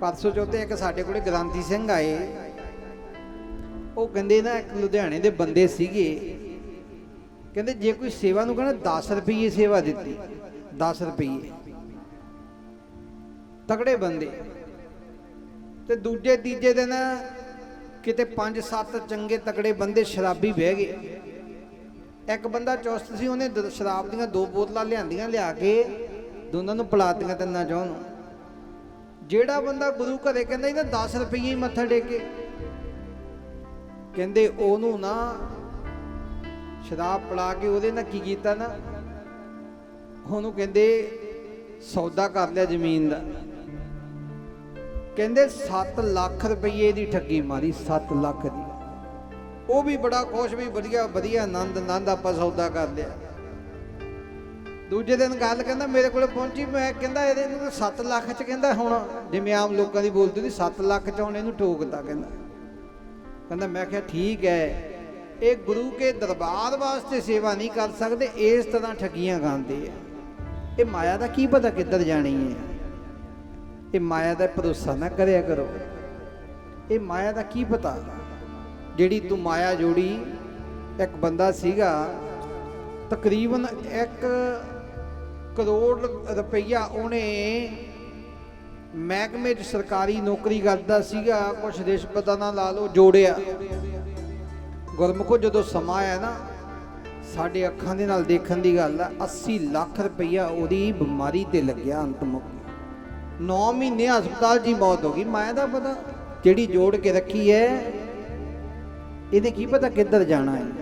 ਪਰਸੋਂ ਚੌਥੇ ਇੱਕ ਸਾਡੇ ਕੋਲੇ ਗ੍ਰਾਂਤੀ ਸਿੰਘ ਆਏ। ਉਹ ਕਹਿੰਦੇ ਨਾ ਇੱਕ ਲੁਧਿਆਣੇ ਦੇ ਬੰਦੇ ਸੀਗੇ। ਕਹਿੰਦੇ ਜੇ ਕੋਈ ਸੇਵਾ ਨੂੰ ਕਹਿੰਦਾ 10 ਰੁਪਏ ਸੇਵਾ ਦਿੱਤੀ 10 ਰੁਪਏ ਤਕੜੇ ਬੰਦੇ। ਤੇ ਦੂਜੇ ਤੀਜੇ ਦਿਨ ਕਿਤੇ 5-7 ਚੰਗੇ ਤਗੜੇ ਬੰਦੇ ਸ਼ਰਾਬੀ ਬਹਿ ਗਏ। ਇੱਕ ਬੰਦਾ ਚੁਸਤ ਸੀ, ਉਹਨੇ ਸ਼ਰਾਬ ਦੀਆਂ ਦੋ ਬੋਤਲਾਂ ਲਿਆਂਦੀਆਂ, ਲਿਆ ਕੇ ਦੋਨਾਂ ਨੂੰ ਪਿਲਾਤੀਆਂ ਤਿੰਨਾਂ ਚੋਂ ਨੂੰ। ਜਿਹੜਾ ਬੰਦਾ ਗੁਰੂ ਘਰੇ ਕਹਿੰਦਾ ਇਹਦਾ 10 ਰੁਪਏ ਹੀ ਮੱਥਾ ਟੇਕੇ ਕਹਿੰਦੇ ਉਹਨੂੰ ਨਾ ਸ਼ਰਾਬ ਪਿਲਾ ਕੇ ਉਹਦੇ ਨਾਲ ਕੀ ਕੀਤਾ ਨਾ, ਉਹਨੂੰ ਕਹਿੰਦੇ ਸੌਦਾ ਕਰ ਲਿਆ ਜ਼ਮੀਨ ਦਾ। ਕਹਿੰਦੇ 7 ਲੱਖ ਰੁਪਏ ਦੀ ਠੱਗੀ ਮਾਰੀ 7 ਲੱਖ ਦੀ। ਉਹ ਵੀ ਬੜਾ ਖੁਸ਼, ਵੀ ਵਧੀਆ ਵਧੀਆ, ਆਨੰਦ ਆਨੰਦ ਆਪਾਂ ਸੌਦਾ ਕਰ ਲਿਆ। ਦੂਜੇ ਦਿਨ ਗੱਲ ਕਹਿੰਦਾ ਮੇਰੇ ਕੋਲੇ ਪਹੁੰਚੀ, ਮੈਂ ਕਹਿੰਦਾ ਇਹਦੇ ਨੂੰ 7 ਲੱਖ ਚ ਕਹਿੰਦਾ ਹੁਣ, ਜਿਵੇਂ ਆਮ ਲੋਕਾਂ ਦੀ ਬੋਲਦੀ ਸੀ 7 ਲੱਖ ਚ ਹੁਣ ਇਹਨੂੰ ਠੋਕਦਾ ਕਹਿੰਦਾ। ਕਹਿੰਦਾ ਮੈਂ ਕਿਹਾ ਠੀਕ ਹੈ ਇਹ ਗੁਰੂ ਕੇ ਦਰਬਾਰ ਵਾਸਤੇ ਸੇਵਾ ਨਹੀਂ ਕਰ ਸਕਦੇ, ਇਸ ਤਰ੍ਹਾਂ ਠੱਗੀਆਂ ਖਾਂਦੇ ਆ ਇਹ ਮਾਇਆ ਦਾ ਕੀ ਪਤਾ ਕਿੱਧਰ ਜਾਣੀ ਹੈ ਇਹ ਮਾਇਆ ਦਾ ਭਰੋਸਾ ਨਾ ਕਰਿਆ ਕਰੋ। ਇਹ ਮਾਇਆ ਦਾ ਕੀ ਪਤਾ? ਜਿਹੜੀ ਤੂੰ ਮਾਇਆ ਜੋੜੀ, ਇੱਕ ਬੰਦਾ ਸੀਗਾ, ਤਕਰੀਬਨ ਇੱਕ ਕਰੋੜ ਰੁਪਈਆ ਉਹਨੇ ਮਹਿਕਮੇ 'ਚ ਸਰਕਾਰੀ ਨੌਕਰੀ ਕਰਦਾ ਸੀਗਾ, ਕੁਛ ਰਿਸ਼ਵਤਾਂ ਨਾਲ ਲਾ ਲਓ, ਜੋੜਿਆ। ਗੁਰਮੁਖੋ, ਜਦੋਂ ਸਮਾਂ ਆਇਆ ਨਾ, ਸਾਡੇ ਅੱਖਾਂ ਦੇ ਨਾਲ ਦੇਖਣ ਦੀ ਗੱਲ ਆ 80 ਲੱਖ ਰੁਪਈਆ ਉਹਦੀ ਬਿਮਾਰੀ ਤੇ ਲੱਗਿਆ ਅੰਤ ਮੁੱਕ 9 ਮਹੀਨੇ ਹਸਪਤਾਲ 'ਚ ਹੀ ਮੌਤ ਹੋ ਗਈ ਮਾਇਆ ਦਾ ਪਤਾ ਜਿਹੜੀ ਜੋੜ ਕੇ ਰੱਖੀ ਹੈ, ਇਹਨੇ ਕੀ ਪਤਾ ਕਿੱਧਰ ਜਾਣਾ ਹੈ।